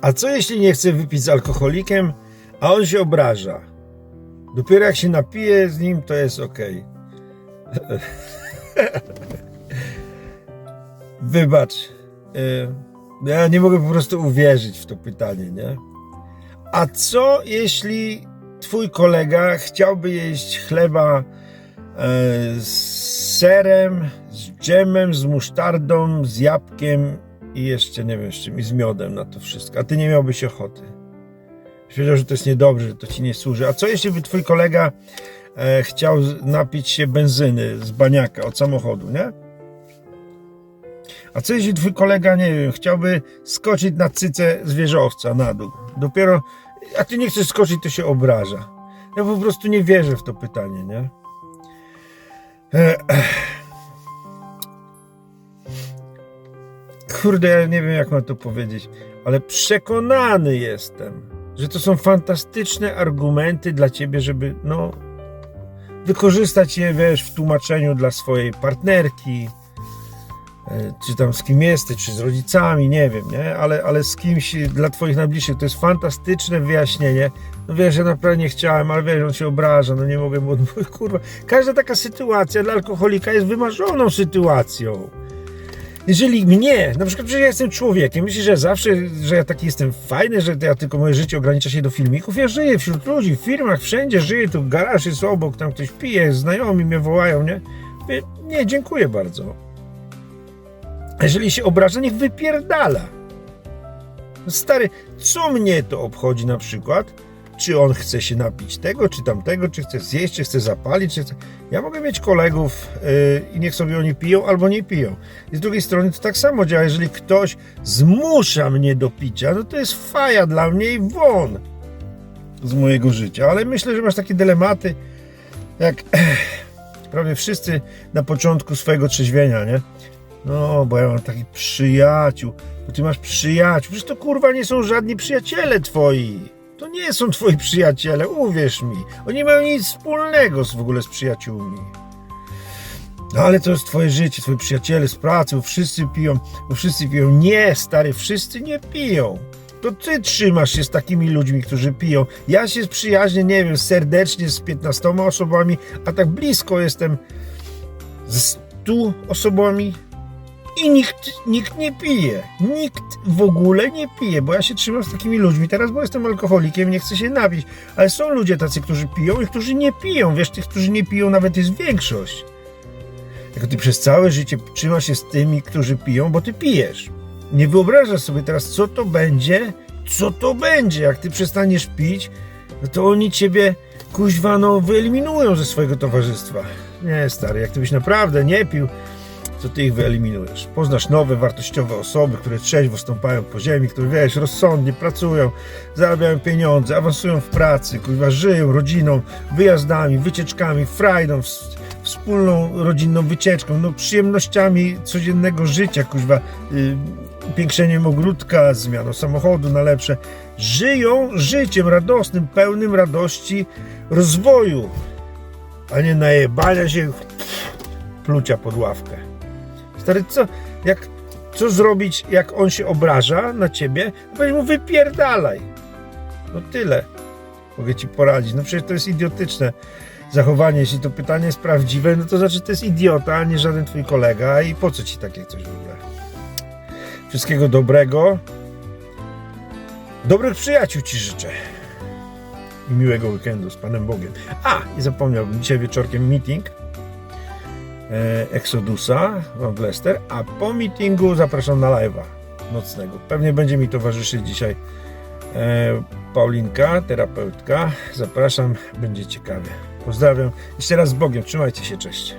A co jeśli nie chce wypić z alkoholikiem, a on się obraża? Dopiero jak się napije z nim, to jest ok. Wybacz. y, Ja nie mogę po prostu uwierzyć w to pytanie, nie? A co jeśli twój kolega chciałby jeść chleba e, z serem, z dżemem, z musztardą, z jabłkiem i jeszcze nie wiem z czym, i z miodem na to wszystko, a ty nie miałbyś ochoty. Powiedział, że to jest niedobrze, że to ci nie służy. A co jeśli by twój kolega e, chciał napić się benzyny z baniaka od samochodu, nie? A co jeśli twój kolega, nie wiem, chciałby skoczyć na cycę zwierzowca na dół? Dopiero, a ty nie chcesz skoczyć, to się obraża. Ja po prostu nie wierzę w to pytanie, nie? E, Kurde, ja nie wiem, jak mam to powiedzieć, ale przekonany jestem, że to są fantastyczne argumenty dla ciebie, żeby, no, wykorzystać je, wiesz, w tłumaczeniu dla swojej partnerki, e, czy tam z kim jesteś, czy z rodzicami, nie wiem, nie? Ale, ale z kimś dla twoich najbliższych to jest fantastyczne wyjaśnienie. No wiesz, ja naprawdę nie chciałem, ale wiesz, on się obraża, no nie mogę mu odmówić, kurwa. Każda taka sytuacja dla alkoholika jest wymarzoną sytuacją. Jeżeli mnie, na przykład, że ja jestem człowiekiem, myślisz, że zawsze, że ja taki jestem fajny, że ja tylko moje życie ogranicza się do filmików? Ja żyję wśród ludzi, w firmach, wszędzie żyję, tu garaż jest obok, tam ktoś pije, znajomi mnie wołają, nie? Nie, dziękuję bardzo. Jeżeli się obraża, niech wypierdala. Stary, co mnie to obchodzi na przykład? Czy on chce się napić tego, czy tamtego, czy chce zjeść, czy chce zapalić, czy chce... Ja mogę mieć kolegów yy, i niech sobie oni piją albo nie piją. I z drugiej strony to tak samo działa. Jeżeli ktoś zmusza mnie do picia, no to jest faja dla mnie i won z mojego życia. Ale myślę, że masz takie dylematy, jak prawie wszyscy na początku swojego trzeźwienia, nie? No, bo ja mam takich przyjaciół. Bo ty masz przyjaciół. Przecież to kurwa nie są żadni przyjaciele twoi. To nie są twoi przyjaciele, uwierz mi. Oni mają nic wspólnego z, w ogóle z przyjaciółmi. No ale to jest twoje życie, twoi przyjaciele z pracy, bo wszyscy piją, bo wszyscy piją. Nie, stary, wszyscy nie piją. To ty trzymasz się z takimi ludźmi, którzy piją. Ja się przyjaźnię, nie wiem, serdecznie z 15 osobami, a tak blisko jestem z 100 osobami i nikt, nikt nie pije. Nikt w ogóle nie pije, bo ja się trzymam z takimi ludźmi teraz, bo jestem alkoholikiem, nie chcę się napić. Ale są ludzie tacy, którzy piją i którzy nie piją. Wiesz, tych, którzy nie piją, nawet jest większość. Tylko ty przez całe życie trzymasz się z tymi, którzy piją, bo ty pijesz. Nie wyobrażasz sobie teraz, co to będzie, co to będzie, jak ty przestaniesz pić, no to oni ciebie, kuźwa, no, wyeliminują ze swojego towarzystwa. Nie, stary, jak ty byś naprawdę nie pił, to ty ich wyeliminujesz. Poznasz nowe, wartościowe osoby, które trzeźwo stąpają po ziemi, które, wiesz, rozsądnie pracują, zarabiają pieniądze, awansują w pracy, kuźwa, żyją rodziną, wyjazdami, wycieczkami, frajdą, wspólną rodzinną wycieczką, no przyjemnościami codziennego życia, kuźwa, y, upiększeniem ogródka, zmianą samochodu na lepsze. Żyją życiem radosnym, pełnym radości rozwoju, a nie najebania się plucia pod ławkę. Stary, co, jak, co zrobić, jak on się obraża na ciebie? Powiedz mu, wypierdalaj. No tyle. Mogę ci poradzić. No przecież to jest idiotyczne zachowanie. Jeśli to pytanie jest prawdziwe, no to znaczy to jest idiota, a nie żaden twój kolega. I po co ci takie coś w ogóle? Wszystkiego dobrego. Dobrych przyjaciół ci życzę. I miłego weekendu z Panem Bogiem. A, i zapomniałbym, dzisiaj wieczorkiem meeting Exodusa w Leicester, a po meetingu zapraszam na live'a nocnego. Pewnie będzie mi towarzyszyć dzisiaj e, Paulinka, terapeutka. Zapraszam, będzie ciekawie. Pozdrawiam. Jeszcze raz z Bogiem. Trzymajcie się, cześć.